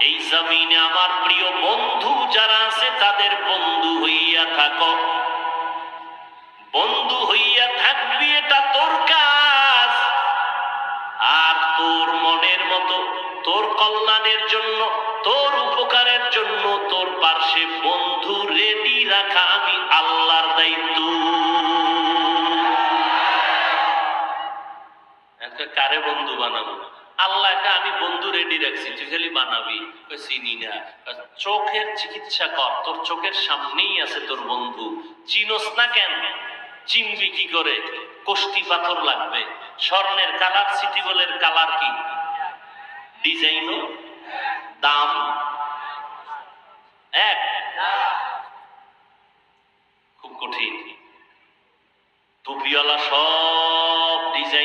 এই জমিনে আমার প্রিয় বন্ধু যারা আছে, তাদের বন্ধু হইয়া থাকো। বন্ধু হইয়া থাকবি, এটা তোর কাজ। আর তোর মনের মতো, তোর কল্যাণের জন্য, তোর উপকারের জন্য, তোর পার্শ্বে বন্ধু রেডি রাখা আমি আল্লাহর দায়িত্ব। কারে বন্ধু বানাবো? আল্লাহকে আমি বন্ধু রেডি রাখছি, তুই খালি বানাবি। চিনি না। চোখের চিকিৎসা কর, তোর চোখের সামনেই আছে তোর বন্ধু। চিনস না কেন? চিনবি কি করে? কোষ্টি পাথর লাগবে। স্বর্ণের কালার সিটি গোলের কালার কি? ডিজাইনও দাম? এক। খুব কঠিন। টুপিওয়ালা সব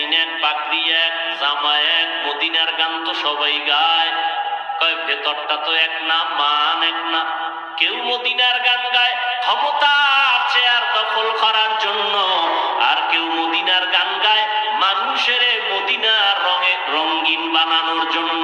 ডিজাইন এক এক, জামা এক, মদিনার গান তো সবাই গায়। কয়, ভেতরটা তো এক না, মান এক না। কেউ মদিনার গান গায়, ক্ষমতা আছে আর দখল করার জন্য। আর কেউ মদিনার গান গায়, মানুষের মদিনার রঙে রঙিন বানানোর জন্য।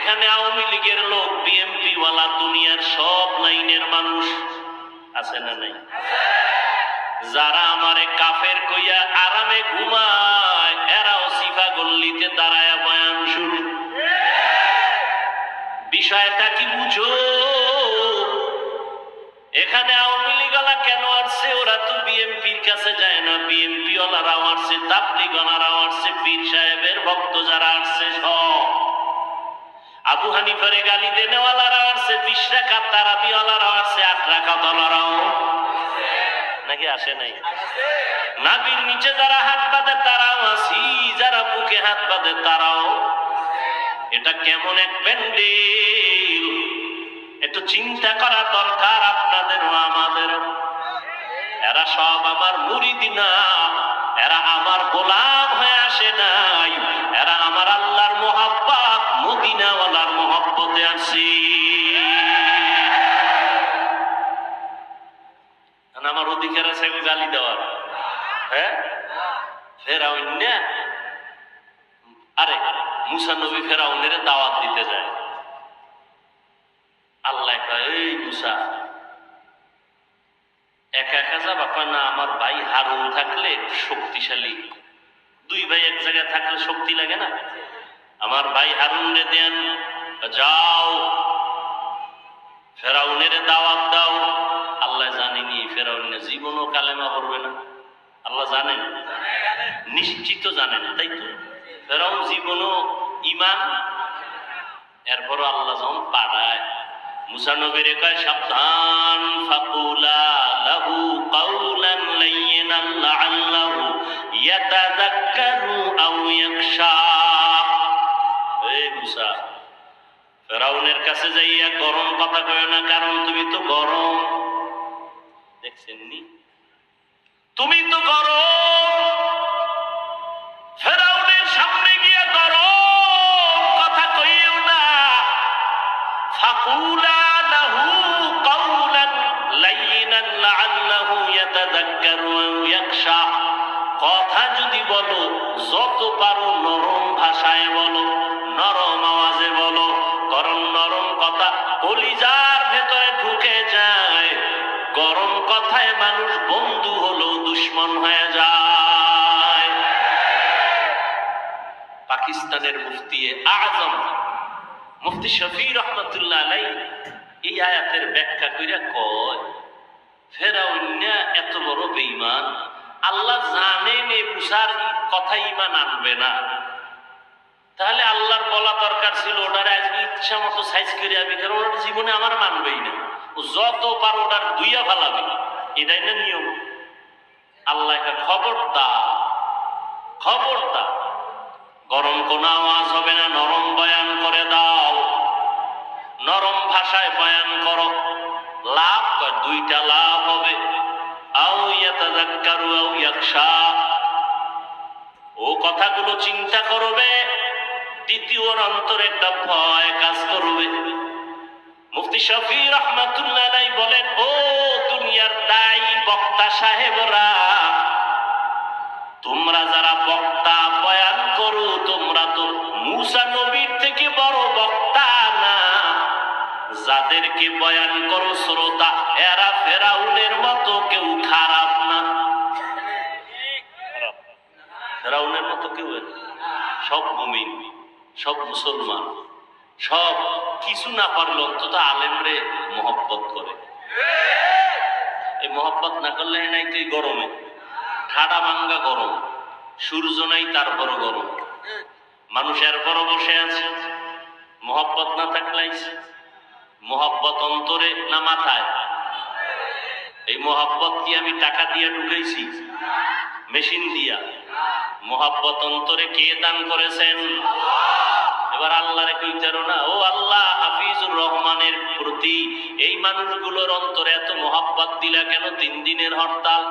এখানে আওয়ামী লীগের লোক বিএমপি ওয়ালা দুনিয়ার সব লাইনের মানুষ। আছে না নাই? যারা আমারে কাফের কইয়া আরামে ঘুমায়, এরাও সিফা গল্লিতে দাঁড়ায় বয়ান শুরু বিষয়টা কি বুঝো? এখানে আওয়ামী লীগলা কেন আসছে? ওরা তো বিএমপির কাছে যায় না। বিএমপি ওলারাও আসছে তাবলিগ ওলারাও আসছে, পীর সাহেবের ভক্ত যারা আসছে, সব আবু হানিফারে গালি দেনেওয়ালারাও আসছে, বিশ রাখাত তারাবিওয়ালারাও আসছে, আট রাখাত ওলারাও। নাকি আসে নাই? নাবির নিচে যারা হাত বাঁধে, তারাও আসি। যারা বুকে হাত বাঁধে, তারাও। এটা কেমন এক প্যান্ডেল? একটু চিন্তা করা দরকার আপনাদেরও আমাদের এরা সব আমার মুরিদি না। এরা আমার গোলাম হয়ে আসে নাই। এরা আমার আল্লাহর মোহাব্বত মদিনাওয়ালার মোহাব্বতে আসি আমার অধিকার আছে গালি দেওয়ার। হ্যাঁ? ফেরাউন না আরে, মুসা নবী ফেরাউনের দাওয়াত দিতে যায়। আল্লাহ এই মুসা, একা একা যাবা? কয়, না, আমার ভাই হারুন থাকলে শক্তিশালী। দুই ভাই এক জায়গায় থাকলে শক্তি লাগে না? আমার ভাই হারুন রে দেন, যাও। ফেরাউনের দাওয়াত দাও। আল্লাহ জানেনি ফেরাউন জীবনও কালেমা করবে না। আল্লাহ জানেন? নিশ্চিত জানেন, তাই তো? ফেরাউন জীবনও ইমান এরপরও আল্লাহ যখন পাড়ায় মুসা নবীর কয়, সাবধান, ফাকুলা লাহু কাউলান লাইয়িনান লাআল্লাহু ইয়াতাযাক্কারু আও মুসা, ফেরাউনের কাছে যাইয়া গরম কথা কয় না, কারণ তুমি তো গরম। দেখছেন নি তুমি তো গরম। ফেরাউনের সামনে গিয়ে গরম কথা কইও না। ফাকুলা লাহু কাউলান লাইয়িনান লাআল্লাহু ইয়াতাযাক্কারু আও ইয়াখশা কথা যদি বলো, যত পারো নরম ভাষায় বলো, নরম আওয়াজে বলো কারণ নরম কথা কলিজার ভেতরে ঢুকে যায়। গরম কথায় মানুষ বন্ধু হলো, দুশ্মন হয়ে যায়। পাকিস্তানের মুফতি আজম, মুফতি শফি রহমতুল্লাহ আলাই এই আয়াতের ব্যাখ্যা কইরা কয় ফেরাউন্য এত বড় বেঈমান আল্লাহ জানেন এই মুসার কথা ইমান আনবে না। তাহলে আল্লাহর বলা দরকার ছিল, ওটারে আজকে ইচ্ছা মতো সাইজ করে আমি কারণ ওটার জীবনে আমার মানবেই না। ও যত পার ওটার দুইয়া ফালাবে এটাই না নিয়ম? আল্লাহ একটা খবরদার খবরদার। গরম কোন আওয়াজ হবে না, নরম বয়ান করে দাও। নরম ভাষায় বয়ান করো। লাভ দুইটা লাভ হবে। ও কথাগুলো চিন্তা করবে দ্বিতীয় অন্তরে একটা ভয় কাজ করবে। মুফতি শফি রহমাতুল্লাহ বলেন, ও দুনিয়ার দায়ী বক্তা সাহেবরা, তোমরা যারা বক্তা বয়ান করো, তোমরা তো মুসা নবীর থেকে বড় বক্তা। যাদেরকে বয়ান করো শ্রোতা, এরা ফেরাউনের মতো কেউ খারাপ না। ফেরাউনের মতো কেউ সব মুমিন, সব মুসলমান। সব কিছু না পারলে অন্তত আলেমরে মহব্বত করে। এই মহব্বত না করলে নাই তো গরমে। ঠাডা ভাঙ্গা গরম, সূর্য নাই তারপর গরম। মানুষ এরপরও বসে আছে। মহব্বত না থাকলে। মহব্বত অন্তরে না মাথায়? এই মহব্বত কি আমি টাকা দিয়ে ঢুকেছি মেশিন দিয়া? মহাব্বত অন্তরে কে দান করেছেন? এবার আল্লাহরে কইতারো না? ও আল্লাহ, হাফিজুর রহমানের প্রতি এই মানুষগুলোর অন্তরে এত মহাব্বত দিলা কেন? তিন দিনের হরতাল।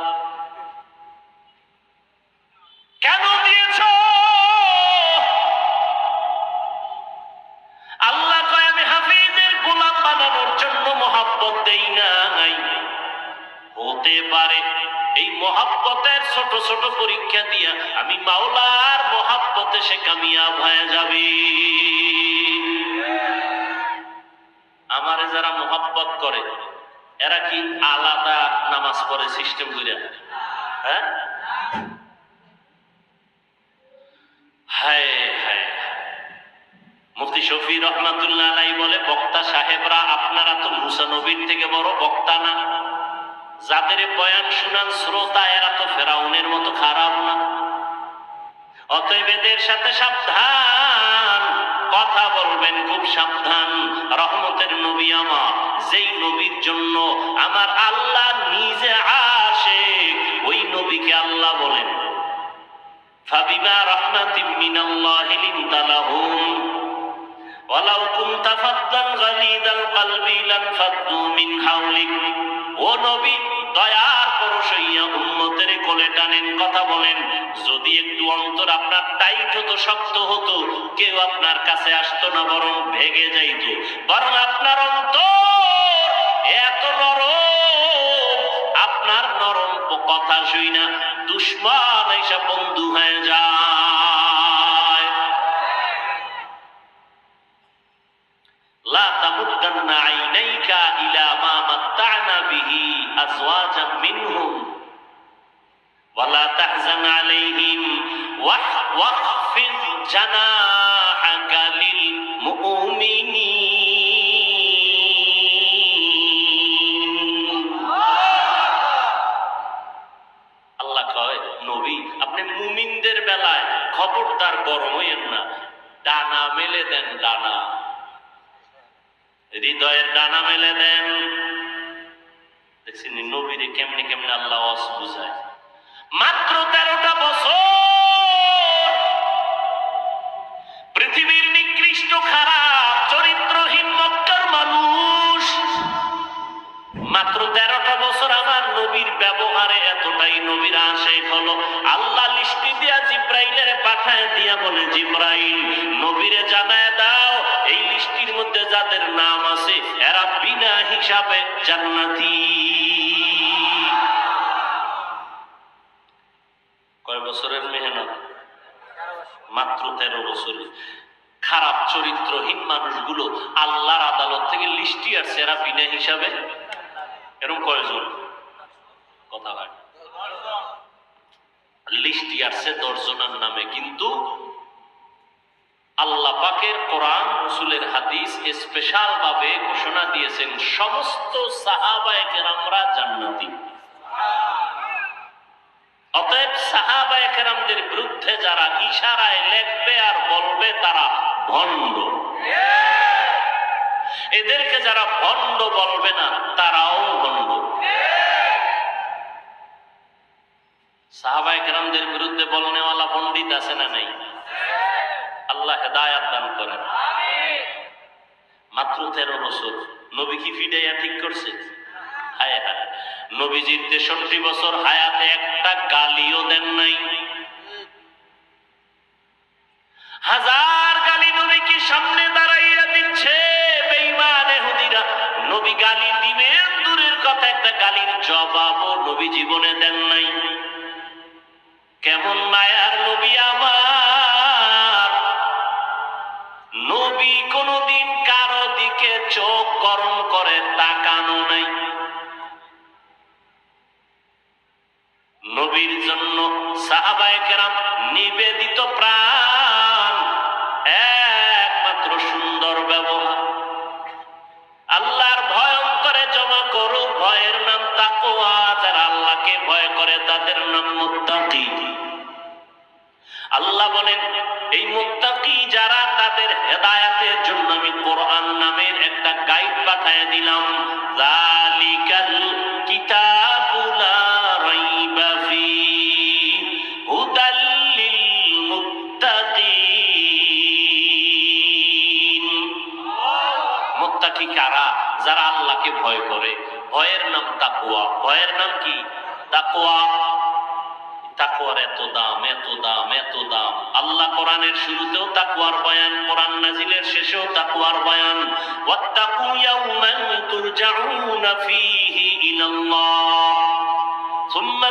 রহমাতুল্লাহ আলাই বলে, বক্তা সাহেবরা, আপনারা তো মুসা নবীর থেকে বড় বক্তা না। যাদের বয়ান শুনান শ্রোতা, এরা তো ফেরাউনের মতো খারাপ না। অতএব এদের সাথে সাবধান, কথা বলবেন, খুব সাবধান। রহমতের নবী আমার, যেই নবীর জন্য আমার আল্লাহ নিজে আসে ওই নবীকে আল্লাহ বলেন। ফাবিমা রহমাতিম মিনাল্লাহি লিনতালাহুম। ওয়ালাউ কুনতা ফাদ্দান গালিদাল কলবি লানফাদ্দু মিন হাওলিক। ও নবী, দয়ার পরশইয়া উম্মতের কোলে টানেন কথা বলেন। যদি একটু অন্তর আপনার টাইট হতো, শক্ত হতো, কেউ আপনার কাছে আসতো না, বরং ভেগে যাইতো। বরং আপনার অন্তর এত নরম, আপনার নরম কথা শুই না দুশ্মন এসে বন্ধু হয়ে যায়। মাত্র তেরোটা বছর আমার নবীর ব্যবহারে এতটাই নবীর আসে হলো আল্লাহ লিস্টি দিয়া জিব্রাইলের পাঠায় দিয়া বলে, জিব্রাইল, নবীরে জানায় দাও, এই লিস্টির মধ্যে যাদের নাম আছে, এরা বিনা হিসাবে জান্নাতি। কয় বছরের মেহনত? মাত্র তেরো বছরে খারাপ চরিত্রহীন মানুষগুলো আল্লাহর আদালত থেকে লিস্টি আসছে এরা বিনা হিসাবে এরকম কয়জন? কথা হয়। লিস্টি আসছে দশজনের নামে, কিন্তু আল্লাহ পাকের কোরআন, রসুলের হাদিস স্পেশাল ভাবে ঘোষণা দিয়েছেন, সমস্ত সাহাবায়ে কেরামরা জান্নাতি। অতএব সাহাবায়ে বিরুদ্ধে যারা ইশারায় লেখবে আর বলবে, তারা ভণ্ড। এদেরকে যারা ভণ্ড বলবে না, তারাও ভণ্ড। সাহাবায়ে কেরামদের বিরুদ্ধে বলনেওয়ালা পণ্ডিত আছে না নেই? আল্লাহ হেদায়াত দান করেন। মাত্র তেরো বছর। নবী কি ফিডাইয়া ঠিক করছে? নবীজির তেষট্টি বছর হায়াতে একটা গালিও দেন নাই। হাজার নবী জীবনে দেন নাই। কেমন মায়ার নবী আমার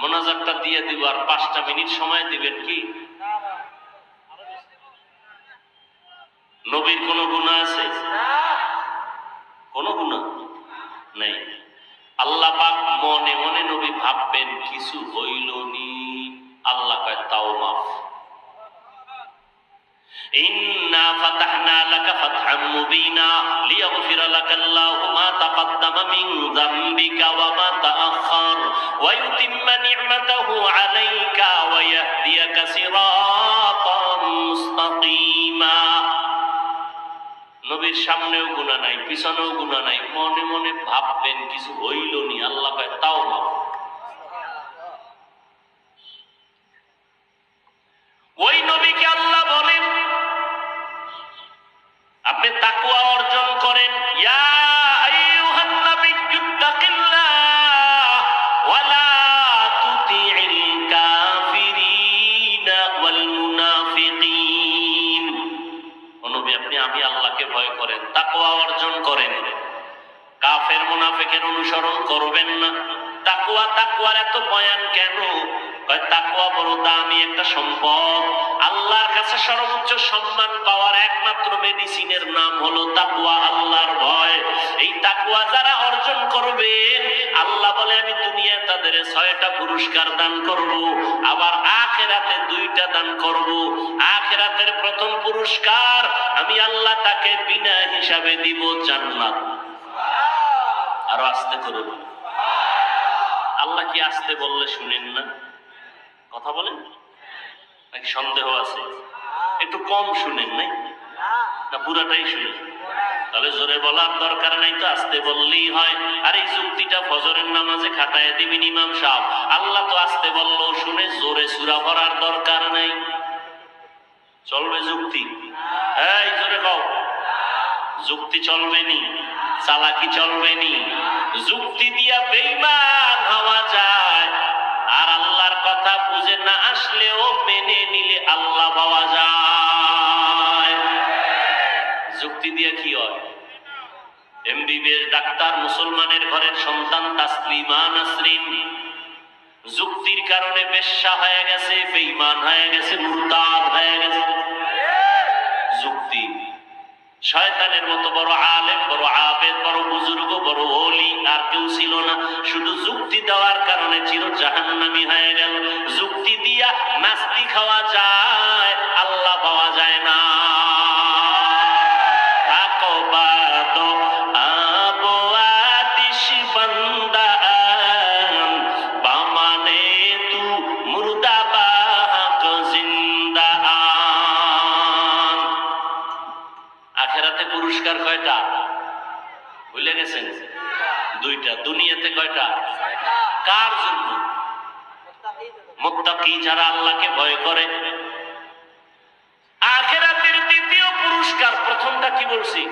মোনাজাতটা দিয়ে দিব আর পাঁচটা মিনিট সময় দিবেন কি? নবীর কোন গুণা আছে? কোন গুণা নেই। আল্লাহ পাক মনে মনে নবী ভাববেন, কিছু হইল নি আল্লাহ কয়, তাও মাফ। ইন্না ফাতাহনা লাকা ফাতহাম মুবিনা লিয়াগফির লাকাল্লাহু মা তাকাদ্দামা মিন যামবিকা ওয়া মা তাআখার ওয়া ইউতিম عليك ويهديك صراطا مستقيما নবীর সামনেও গুণা নাই পিছনেও গুণা নাই মনে মনে ভাববেন কিছু হইল নি আল্লাহ কয় তাও মাফ তাদের ছয়টা পুরস্কার দান করব, আবার আখেরাতে দুইটা দান করব। আখেরাতের প্রথম পুরস্কার আমি আল্লাহ তাকে বিনা হিসাবে দিব জান্নাত। আরও আস্তে করে। আল্লাহ কি আসতে বললে শুনেন না? কথা বলেন? নাকি সন্দেহ আছে? একটু কম শুনেন নাই? না, পুরাটাই শুনেন। তাহলে জোরে বলার দরকার নাই তো, আসতে বললেই হয়। আর এই যুক্তিটা ফজরের নামাজে খাটায় দিবেন ইমাম সাহেব। আল্লাহ তো আসতে বলল শুনে জোরে সুরা করার দরকার নাই। চলবে যুক্তি? এই, জোরে কও। যুক্তি চলবে নি, চালাকি চলবে নি। যুক্তি দিয়া বেইমান হওয়া যায়। আর আল্লাহর কথা বুঝে না আসলেও মেনে নিলে আল্লাহ পাওয়া যায়। যুক্তি দিয়া কি এমবিবিএস ডাক্তার, মুসলমানের ঘরের সন্তান তাসলিমা নাসরিন। যুক্তির কারণে বেশ্যা হয়ে গেছে, বেঈমান হয়ে গেছে, মুরতাদ হয়ে গেছে। যুক্তি। শয়তানের মতো বড় আলেম, বড় আবেদ, বড় বুজুর্গ, বড় ওলি আর কেউ ছিল না। শুধু যুক্তি দেওয়ার কারণে চির জাহান্নামি হয়ে গেল। যুক্তি দিয়া নাস্তি খাওয়া যায়। মুত্তাকি যারা আল্লাহকে ভয় করে। আখেরাতের দ্বিতীয় পুরস্কার প্রথমটা কি বলছি?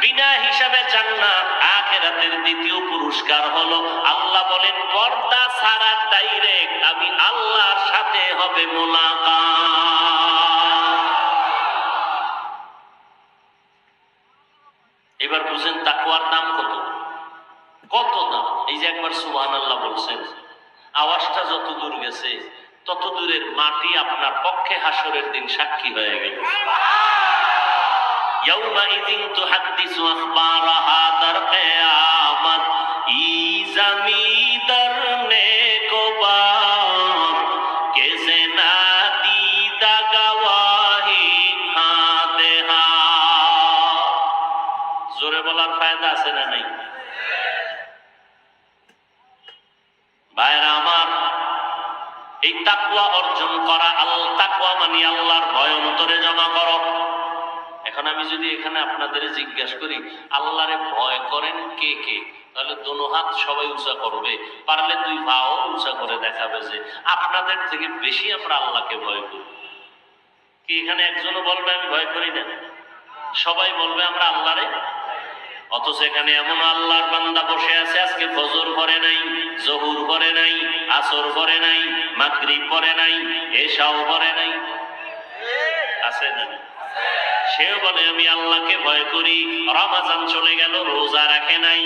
বিনা হিসাবে জান্নাত। আখেরাতের দ্বিতীয় পুরস্কার হলো আল্লাহ বলেন, পর্দা সারা ডাইরেক্ট আমি আল্লাহর সাথে হবে মোলাকাত। এবার বুঝেন তাকুয়ার দাম কত? কত দাম এই যে একবার সুবহান আল্লাহ বলছেন। আওয়াজটা যত দূর গেছে, তত দূরের মাটি আপনার পক্ষে হাসরের দিন সাক্ষী হয়ে গেল। ইয়া এই তাকুয়া অর্জন করা, আল তাকুয়া মানি আল্লাহর ভয় অন্তরে জমা করো। এখন আমি যদি এখানে আপনাদের জিজ্ঞেস করি, আল্লাহরে ভয় করেন কে কে? তাহলে দোনো হাত সবাই উঁচা করবে। পারলে দুই পাও উঁচা করে দেখাবে যে আপনাদের থেকে বেশি আমরা আল্লাহকে ভয় করি। কি এখানে একজনও বলবে, আমি ভয় করি না সবাই বলবে, আমরা আল্লাহরে অথচ এখানে এমন আল্লাহর বান্দা বসে আছে, আজকে ফজর করে নাই, জহুর করে নাই, আসর করে নাই, মাগরিব করে নাই, এশাও করে নাই। আছে না? সেও বলে, আমি আল্লাহকে ভয় করি, রমাজান চলে গেল, রোজা রাখে নাই।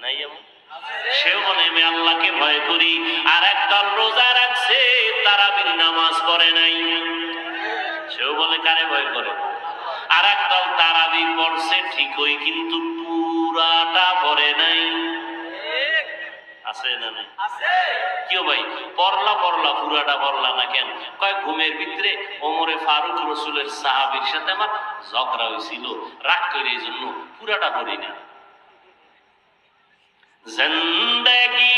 নাই এমন? সেও বলে, আমি আল্লাহকে ভয় করি, আর একদল রোজা রাখছে, তারাবির নামাজ পড়ে নাই। সেও বলে, কারে ভয় করে? আর একদল তারাবি পড়ছে বই কিন্তু পুরাটা পড়ে নাই। আছে না নাই? কিও ভাই পড়লা পড়লা পুরাটা পড়লা না কেন? কয় ঘুমের ভিতরে ওমরে ফারুক রসুলের সাহাবির সাথে আমার ঝগড়া হয়েছিল রাগ করে এই জন্য পুরাটা পড়ি না জিন্দগি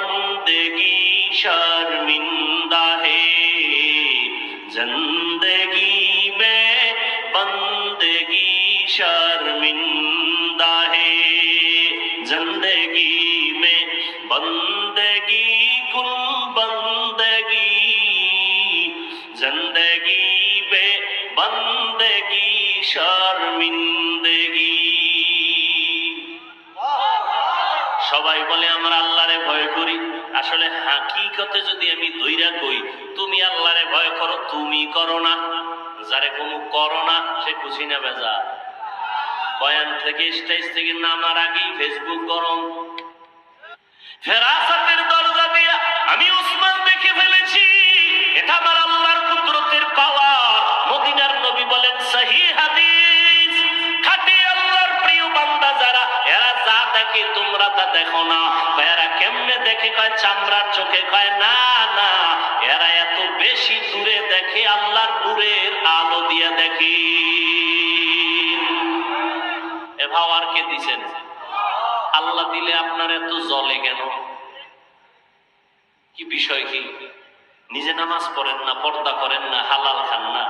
বন্দেগি শর্মিন হাকিকতে যদি আমি দইরা কই, তুমি আল্লাহরে ভয় করো, তুমি করো না। যারে কোনো করো না, সে খুশি না বেজা। বয়ান থেকে, স্টেজ থেকে নামার আগেই ফেসবুক গরম। ফেরাসাতের দরজা আমি উসমান দেখে ফেলেছি, এটা আমার আল্লাহর কুদরতের পাওয়া। মদিনার নবী বলেন হাদিস। খাটি আল্লাহর প্রিয় বান্দা যারা, এরা যা দেখে তোমরা তা দেখো না। দেখে কয়, চামড়ার চোখে কয়, না না, এরা এত বেশি দূরে দেখে আল্লাহর নূরের আলো দিয়া দেখে। এ ভাবার কে দিছেন? আল্লাহ দিলে আপনার এত জলে কেন? কি বিষয় কি? নিজে নামাজ পড়েন না, পর্দা করেন না, হালাল খান না।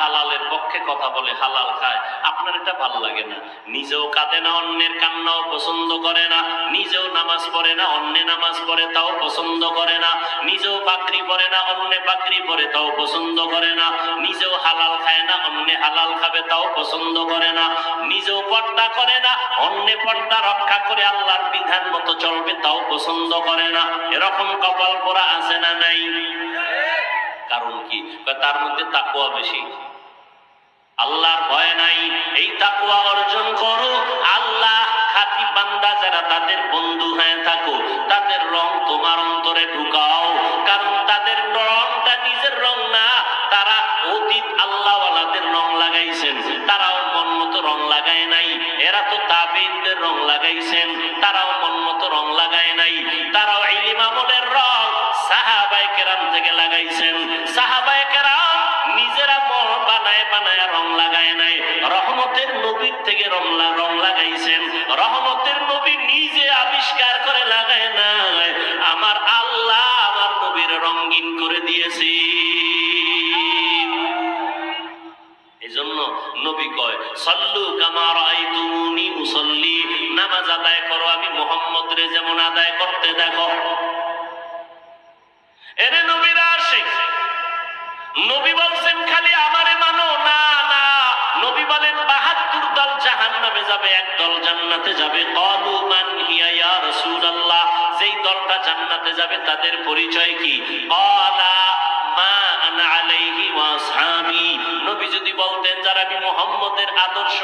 হালালের পক্ষে কথা বলে হালাল খায়। আপনার এটা ভালো লাগে না। নিজেও কাঁদে না, অন্যের কান্নাও পছন্দ করে না। নিজেও নামাজ পড়ে না, অন্য নামাজ পড়ে তাও পছন্দ করে না। নিজেও বাকরি পড়ে না, অন্য বাকরি পড়ে তাও পছন্দ করে না। নিজেও হালাল খায় না, অন্য হালাল খাবে তাও পছন্দ করে না। নিজেও পর্দা করে না, অন্য পর্দা রক্ষা করে আল্লাহর বিধান মতো চলবে তাও পছন্দ করে না। এরকম কপাল পোড়া আছে না নাই? কারণ কি? তার মধ্যে তাকুয়া বেশি। এই তাকুয়া অর্জন করো। আল্লাহ খাতি বান্দা যারা তাদের বন্ধু হয়ে থাকো, তাদের রং তোমার অন্তরে ঢুকাও। কারণ তাদের রংটা নিজের রং না, তারা অতীত আল্লাহওয়ালাদের রং লাগাইছেন। তারাও মন মতো রং লাগায় নাই। এরা তো তাবিনদের রং লাগাইছেন। তারাও মন মতো রং লাগায় নাই। তারাও ইলিম আমলের রং সাহাবাই কেরাম থেকে লাগাইছেন। সাহাবাই কেরাম নিজেরা বানায় বানায় রং লাগায় রহমতের নবীর থেকে রং লা- রং লাগাইছেন রহমতের নবী নিজে আবিষ্কার করে লাগায় নাই। আমার আল্লাহ আমার নবীর রঙিন করে দিয়েছি। নবী কয়, সল্লু কামার আইতুনি মুসল্লি নামাজ আদায় করো, আমি মোহাম্মদ রে যেমন আদায় করতে দেখো। জান্নাতে যাবে। মান হিয়া ইয়া রাসূলুল্লাহ। যেই দলটা জান্নাতে যাবে, তাদের পরিচয় কি? মা আনা আলাইহি ওয়া আসহাবি। নবী যদি বলতেন, যারা আমি মুহাম্মদের আদর্শ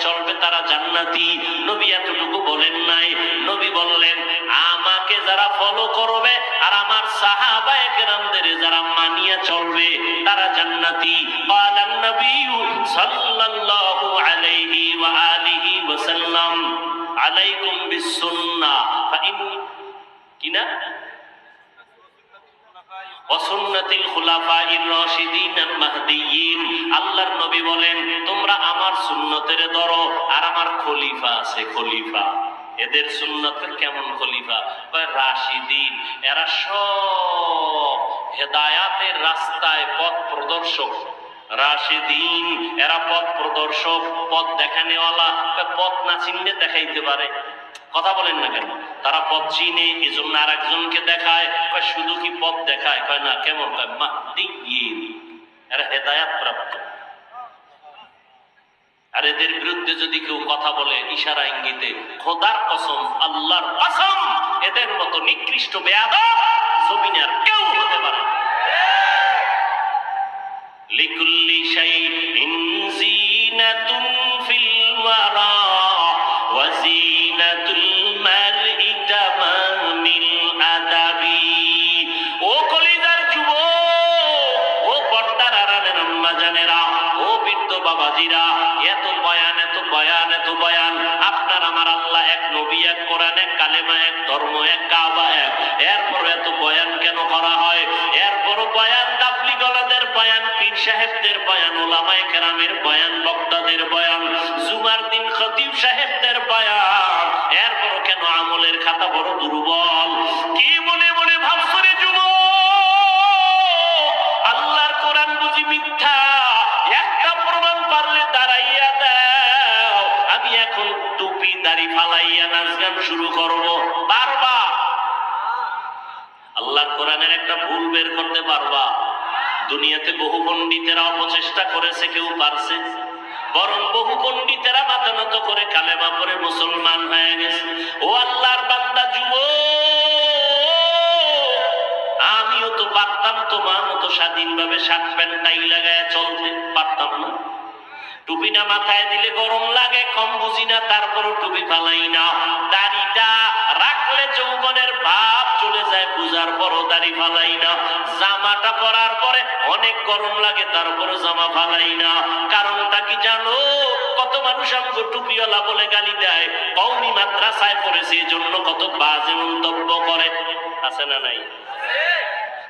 চলবে, তারা জান্নাতি। নবী এতটুকু বলেন নাই। নবী বললেন, আমাকে যারা ফলো করবে আর আমার সাহাবা একরামদের যারা মানিয়া চলবে, তারা জান্নাতি। নবী সাল্লাল্লাহু আলাইহি ওয়া ওয়াসাল্লাম আলাইকুম বিসুন্নাহ ফাইন কিনা অসুন্নতিল খুলাফাইর রশিদিন মাহদিয়িন আল্লাহর নবী বলেন, তোমরা আমার সুন্নতের ধরো আর আমার খলিফা আছে খলিফা। এদের সুন্নতের কেমন খলিফা? বা রাশিদিন। এরা সব হেদায়াতের রাস্তায় পথ প্রদর্শক। রাশিদিন, এরা পথ প্রদর্শক, পথ দেখানেওয়ালা পথ না চিনলে দেখাইতে পারে। কথা বলেন না কেন? তারা পথ চিনে এই জন্য আর একজনকে দেখায় শুধু কি পথ দেখায়? কয়, না, কেমন? কয় মাহদিয়িন এরা হেদায়াত প্রাপ্ত আর এদের বিরুদ্ধে যদি কেউ কথা বলে, ইশারা ইঙ্গিতে, খোদার কসম, আল্লাহর কসম, এদের মতো নিকৃষ্ট বেয়াদব জমিনে আর কেউ হতে পারে না। لكل شيء زينة في الورى. করেছে কেউ পারছে। বরং বহু পণ্ডিতেরা মাতানত করে কালেমা পরে মুসলমান হয়ে গেছে। ও আল্লাহর বান্দা যুব আমিও তো পারতাম, তোমার মতো স্বাধীনভাবে শার্ট প্যান্ট টাই লাগায় চলতে। পারতাম না। টুপি না মাথায় দিলে গরম লাগে কম বুঝি না, তারপরও টুপি ফালাই না। দাড়িটা রাখলে যৌবনের ভাব চলে যায়, পূজার পরও দাড়ি ফালাই না। জামাটা পরার পরে অনেক গরম লাগে, তারপরও জামা ফালাই না। কারণটা কি জানো? কত মানুষ আমাকে টুপিওয়ালা বলে গালি দেয়। কৌমি মাদ্রাসায় পড়েছে এই জন্য কত বাজে মন্তব্য করে। আছে না নাই?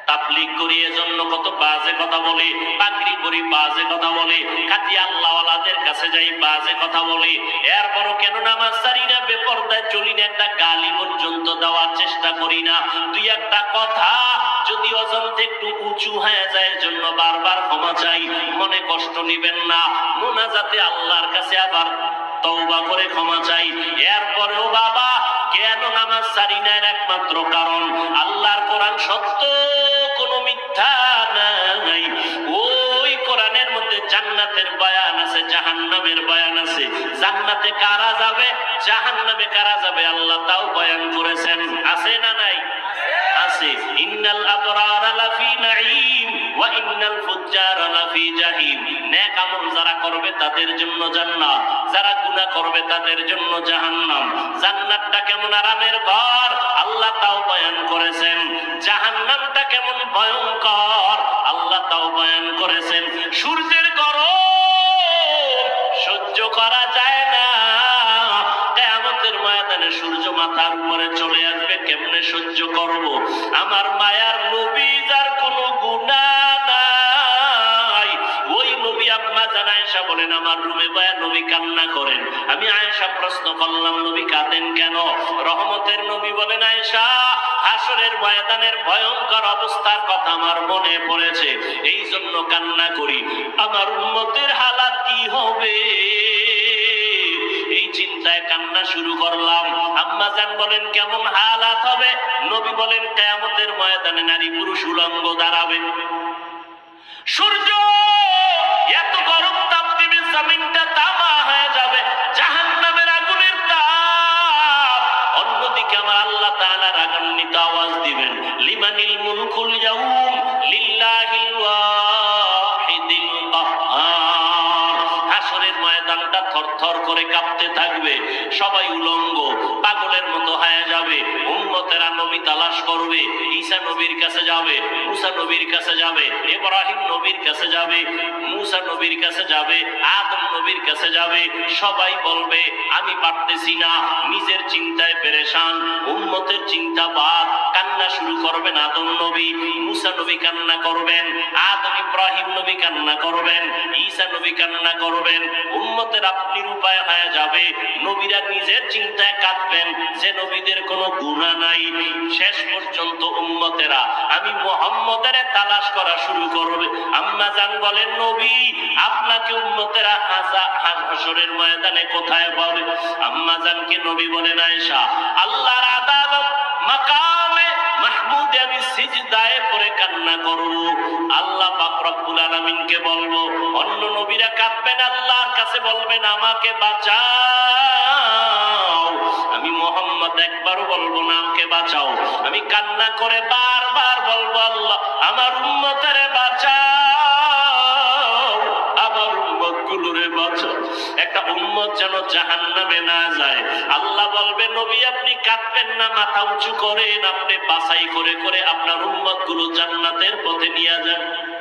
তাবলিগ করি, এজন্য কত বাজে কথা বলে, পাগড়ি করি, বাজে কথা বলে খাতি আল্লাহওয়ালাদের কাছে যাই, বাজে কথা বলে। এরপরও কেন নামাজ সারি না, বেপরদায় চলি না, একটা গালি পর্যন্ত দেওয়ার চেষ্টা করি না। দুই একটা কথা যদি অজন্তে একটু উঁচু হয়ে যায় জন্য বারবার ক্ষমা চাই, মনে কষ্ট নিবেন না। মোনাজাতে আল্লাহর কাছে আবার তওবা করে ক্ষমা চাই। এরপরেও বাবা নামাজ সারি না একমাত্র কারণ আল্লাহর কোরআন সত্য, কোনো মিথ্যা নাই। ওই কোরআনের মধ্যে জান্নাতের বয়ান আছে, জাহান্নামের বয়ান আছে। জান্নাতে কারা যাবে? জাহান্নামে কারা যাবে? আল্লাহ তাও বয়ান করেছেন। আছে না নাই? আছে ইন্নাল আবরারা লাফি নাঈম ওয়া ইন্নাল ফুজ্জারা লাফি জাহিম। নেক আমল যারা করবে তাদের জন্য জান্নাত, যারা গুনাহ করবে তাদের জন্য জাহান্নাম। জান্নাতটা কেমন আরামের ঘর, আল্লাহ তাও বয়ান করেছেন। জাহান্নামটা কেমন ভয়ঙ্কর, আল্লাহ তাও বয়ান করেছেন। সূর্যের গরম সহ্য করা যায় না। কেয়ামতের ময়দানে সূর্য মাথার উপরে চলে কেমনে করব। আমার মায়ার নবী যার কোনো গুণা নাই, ওই নবী আম্মা জান আয়েশা বলেন, আমার রুমে বয়া নবী কান্না করেন। আমি আয়েশা প্রশ্ন করলাম, নবী কাঁদেন কেন? রহমতের নবী বলেন, আয়েশা, হাসরের ময়দানের ভয়ঙ্কর অবস্থার কথা আমার মনে পড়েছে এই জন্য কান্না করি। আমার উন্মতের হালাত কি হবে? এই চিন্তায় কান্না শুরু করলাম। আম্মা জান বলেন, কেমন হালাত হবে? নবী বলেন, কেয়ামতের ময়দানে নারী পুরুষ উলঙ্গ দাঁড়াবে। সূর্য এত গরম তাপ দিবে, জমিনটা তামা হয়ে যাবে, জাহান্নামের আগুনের তাপ। অন্যদিকে আমার আল্লাহ তাআলা রাগান্বিত আওয়াজ দিবেন, লিমানিল মুলকুল ইয়াউম লিল্লাহিল ওয়াহিদিল কাহ্হার হাসরের ময়দানটা থরথর করে কাঁপতে থাকবে, সবাই উলঙ্গ নবীর কাছে যাবে, মুসা নবীর কাছে যাবে, ইব্রাহিম নবীর কাছে যাবে, মুসা নবীর কাছে যাবে, আদম নবীর কাছে যাবে, সবাই বলবে, আমি পারতেছি না, নিজের চিন্তায় পেরেশান, উম্মতের চিন্তা বাদ, কান্না শুরু করবেন আদম নবী, মুসা নবী কান্না করবেন, আদম ইব্রাহিম নবী কান্না করবেন, ঈসা নবী কান্না করবেন, উম্মতের আপনি উপায় হয়ে যাবে, নবীরা নিজের চিন্তায় কাঁদবেন, যে নবীদের কোনো গুণা নাই, শেষ পর্যন্ত আমি মোহাম্মদের তালাশ করা শুরু করবে। আম্মা জান বলেন, নবী, আপনাকে উম্মতেরা হাসরের ময়দানে কোথায় পাবে? আম্মা জানকে নবী বলেন, আয়েশা, আল্লাহর আদালত মাকামে মাহমুদে আমি সিজদায়ে করে কান্না করব। আল্লাহ আলামিনকে বলব, অন্য নবীরা কাঁদবেন, আল্লাহর কাছে বলবেন, আমাকে বাঁচাও। আমি মোহাম্মদ একবারও বলব না, আমাকে বাঁচাও। আমি কান্না করে বারবার বলব, আল্লাহ, আমার বাঁচাও। আমার গুলোরে বাঁচাও। একটা যেন জাহান্নামে না যায়। আল্লাহ বলবে, নবী, আপনি কাঁদবেন না, মাথা উঁচু করেন, আপনি বাছাই করে করে আপনার উম্মতগুলো জান্নাতের পথে নিয়ে যান।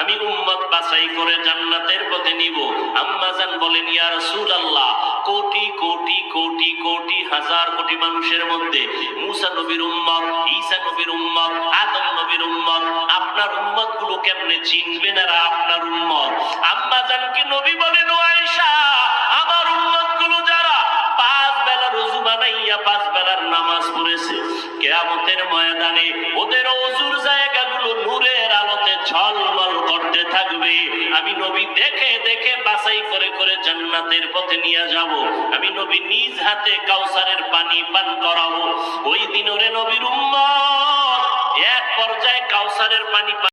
আমি উম্মত বাছাই করে জান্নাতের পথে নিব। আম্মাজান বলেন, ইয়া রাসূলুল্লাহ, কোটি কোটি কোটি কোটি, হাজার কোটি মানুষের মধ্যে মুসা নবীর উম্মত, ঈসা নবীর উম্মত, আদম নবীর উম্মত, আপনার উম্মতগুলো কেমনে চিনবেন আর আপনার উম্মত? আম্মাজানকে নবী বলেন আয়েশা, আমার উম্মতগুলো যারা পাঁচ বেলা রোজু বানাইয়া পাঁচ বেলার নামাজ পড়েছে, কেয়ামতের ময়দানে ওদের অজুর জায়গাগুলো নূরের আলোতে ঝলমল থাকবে আমি নবী দেখে দেখে বাসাই করে করে জান্নাতের পথে নিয়ে যাব। আমি নবী নিজ হাতে কাউসারের পানি পান করাবো। ওই দিন ওরে নবীর উম্মত, এক পর্যায়ে কাউসারের পানি পান